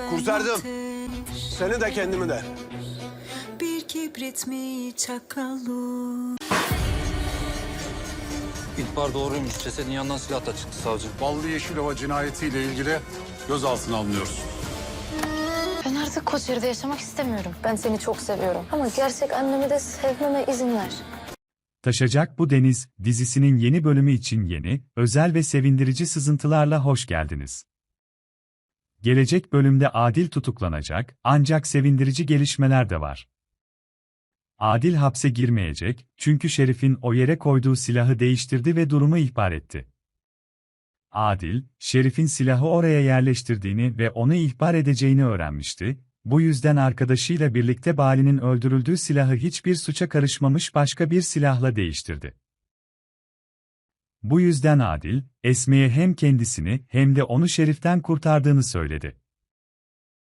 ben Kurtardım. ateş. Seni de kendimi de. Bir kibrit mi çakalım İhbar doğruymuş. Cesedin yanından silah da çıktı savcı. Ballı Yeşilova cinayetiyle ilgili gözaltına alınıyoruz. Ben artık Kocaeli'de yaşamak istemiyorum. Ben seni çok seviyorum. Ama gerçek annemi de sevmeme izin ver. Taşacak Bu Deniz dizisinin yeni bölümü için yeni, özel ve sevindirici sızıntılarla hoş geldiniz. Gelecek bölümde Adil tutuklanacak, ancak sevindirici gelişmeler de var. Adil hapse girmeyecek, çünkü Şerif'in o yere koyduğu silahı değiştirdi ve durumu ihbar etti. Adil, Şerif'in silahı oraya yerleştirdiğini ve onu ihbar edeceğini öğrenmişti, bu yüzden arkadaşıyla birlikte Bali'nin öldürüldüğü silahı hiçbir suça karışmamış başka bir silahla değiştirdi. Bu yüzden Adil, Esme'ye hem kendisini hem de onu Şerif'ten kurtardığını söyledi.